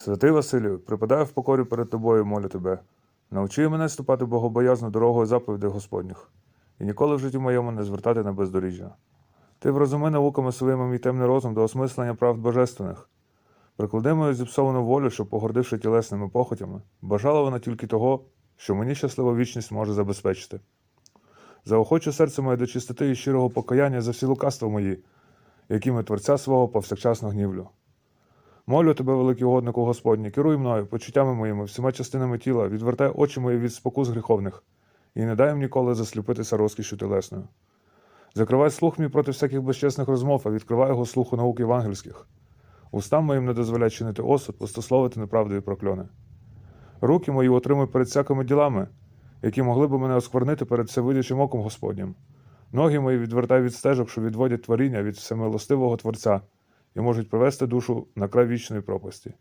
Святий Василію, припадаю в покорі перед тобою, молю тебе. Навчи мене ступати богобоязно дорогою заповідей Господніх, і ніколи в житті моєму не звертати на бездоріжжя. Ти врозуми науками своїми мій темний розум до осмислення правд божественних. Приклади мою зіпсовану волю, щоб, погордивши тілесними похотями, бажала вона тільки того, що мені щасливу вічність може забезпечити. Заохочу серце моє до чистоти і щирого покаяння за всі лукавства мої, якими Творця свого повсякчасно гнівлю. Молю тебе, великий угоднику Господній, керуй мною, почуттями моїми, всіма частинами тіла, відвертай очі мої від спокус гріховних, і не дай їм ніколи засліпитися розкішю тілесною. Закривай слух мій проти всяких безчесних розмов, а відкривай його слуху наук євангельських. Устам моїм не дозволяй чинити осуд, пустословити неправду і прокльони. Руки мої отримуй перед всякими ділами, які могли б мене осквернити перед всевидячим оком Господнім. Ноги мої відвертай від стежок, що відводять творіння від всемилостивого Творця і можуть привести душу на край вічної пропасті.